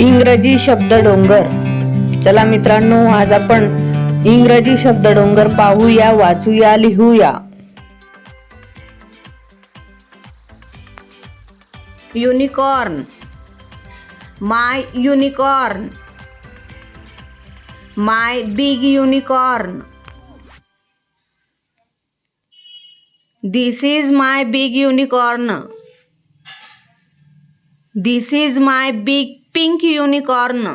इंग्रजी शब्द डोंगर. चला मित्रांनो आज आपण इंग्रजी शब्द डोंगर पाहूया वाचूया लिहूया. Unicorn. My unicorn. My big unicorn. This is my big unicorn. This is my big pink unicorn